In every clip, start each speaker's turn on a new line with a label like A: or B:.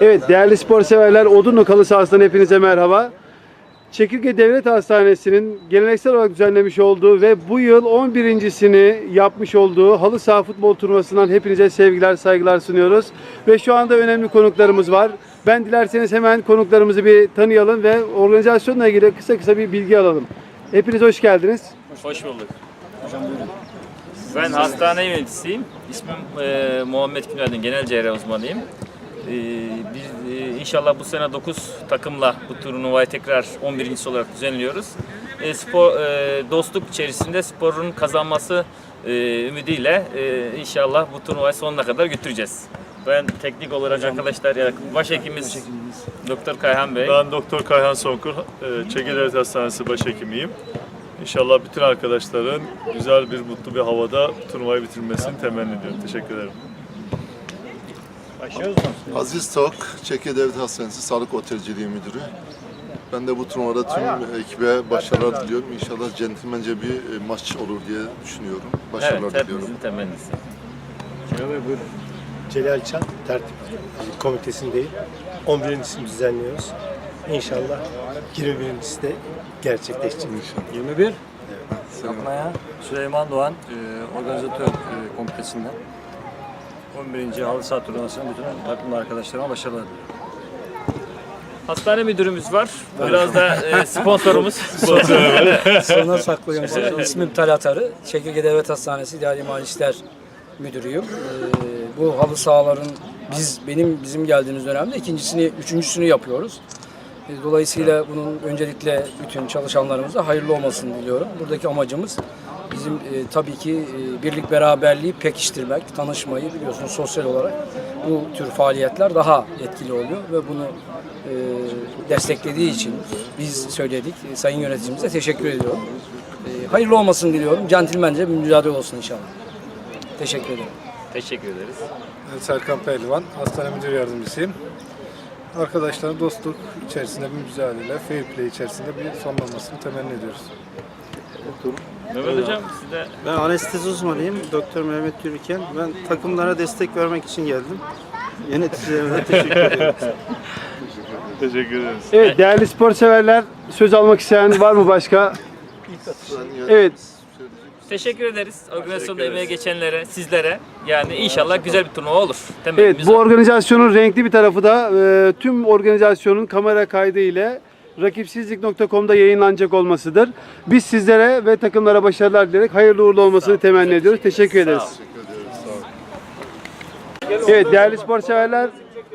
A: Evet değerli spor severler Odunlu Kalı sahasından hepinize merhaba. Çekirge Devlet Hastanesi'nin geleneksel olarak düzenlemiş olduğu ve bu yıl 11.sini yapmış olduğu halı saha futbol turnuvasından hepinize sevgiler saygılar sunuyoruz. Ve şu anda önemli konuklarımız var. Ben dilerseniz hemen konuklarımızı bir tanıyalım ve organizasyonla ilgili kısa kısa bir bilgi alalım. Hepiniz hoş geldiniz.
B: Hoş bulduk. Ben hastane yöneticisiyim. İsmim e, Muhammed Günaydın, genel cerrah uzmanıyım. E, biz e, inşallah bu sene 9 takımla bu turnuvayı tekrar 11. olarak düzenliyoruz. E, spor e, dostluk içerisinde sporun kazanması e, ümidiyle e, inşallah bu turnuvayı sonuna kadar götüreceğiz. Ben teknik olarak arkadaşlar, ya başhekimiz Doktor Kayhan Bey.
C: Ben Doktor Kayhan Sonkur, e, Çekil Devlet Hastanesi başhekimiyim. İnşallah bütün arkadaşların güzel bir, mutlu bir havada turnuvayı bitirmesini temenni ediyorum. Teşekkür ederim.
D: Aziz Tok, Çekke Devlet Hastanesi Sağlık Otelciliği Müdürü. Ben de bu turnuvada tüm ekibe başarılar diliyorum. İnşallah centilmence bir e, maç olur diye düşünüyorum. Başarılar
B: Evet,
D: diliyorum.
B: hepimizin temennisi.
E: Celal Çat Tertip Komitesi'ndeyim. 11.sini düzenliyoruz. İnşallah 21.si de gerçekleşecek.
F: 21. Yapmaya Süleyman Doğan e, organizatör e, komitesinden 11. halı saha turnuvasının bütün takım arkadaşlarıma başarılar diliyorum.
B: Hastane müdürümüz var. Biraz da e, sponsorumuz.
G: Sona saklıyorum. İsmim Talat Arı. Çekirge Devlet Hastanesi İdari Mali İşler Müdürüyüm. Ee, bu halı sahaların biz benim bizim geldiğimiz dönemde ikincisini, üçüncüsünü yapıyoruz. Ee, Dolayısıyla bunun öncelikle bütün çalışanlarımıza hayırlı olmasını diliyorum. Buradaki amacımız bizim e, tabii ki e, birlik beraberliği pekiştirmek, tanışmayı biliyorsunuz sosyal olarak bu tür faaliyetler daha etkili oluyor ve bunu e, desteklediği için biz söyledik. E, Sayın yöneticimize teşekkür ediyorum. E, hayırlı olmasını diliyorum. Centilmence bir mücadele olsun inşallah. Teşekkür ederim.
B: Teşekkür ederiz.
H: Ben Serkan Pehlivan, hastane müdür yardımcısıyım. Arkadaşların dostluk içerisinde bir mücadele, fair play içerisinde bir sonlanmasını temenni ediyoruz.
B: Mehmet Hocam siz de
I: Ben anestezi uzmanıyım. Doktor Mehmet Yürüken. Ben takımlara destek vermek için geldim. Yöneticilerime teşekkür ederim.
C: Teşekkür ederiz.
A: Evet değerli spor severler söz almak isteyen var mı başka? Evet
B: teşekkür ederiz. Organizasyonda emeğe geçenlere, sizlere. Yani inşallah güzel bir turnuva olur. Temennimiz
A: Evet bu
B: o.
A: organizasyonun renkli bir tarafı da e, tüm organizasyonun kamera kaydı ile rakipsizlik.com'da yayınlanacak olmasıdır. Biz sizlere ve takımlara başarılar dileyerek hayırlı uğurlu olmasını temenni ediyoruz. Teşekkür ederiz. Evet değerli spor severler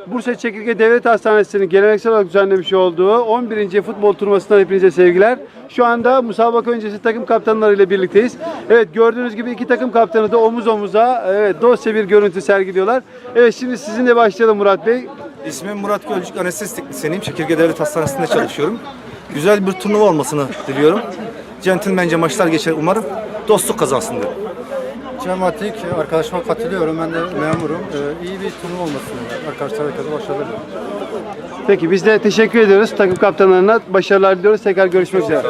A: Bursa Çekirge Devlet Hastanesi'nin geleneksel olarak düzenlemiş olduğu 11. futbol turnuvasından hepinize sevgiler. Şu anda musabaka öncesi takım kaptanlarıyla birlikteyiz. Evet gördüğünüz gibi iki takım kaptanı da omuz omuza evet dostça bir görüntü sergiliyorlar. Evet şimdi sizinle başlayalım Murat Bey.
I: İsmim Murat Gölcük. Anestezi teknisyeniyim. Çekirge Devlet Hastanesi'nde çalışıyorum. Güzel bir turnuva olmasını diliyorum. Centilmence maçlar geçer umarım. Dostluk kazansın diyorum.
H: Cematik, arkadaşıma katılıyorum. Ben de memurum. Ee, iyi bir turnuva olmasını arkadaşlar herkese başarılar diliyorum.
A: Peki biz de teşekkür ediyoruz takım kaptanlarına. Başarılar diliyoruz. Tekrar görüşmek üzere.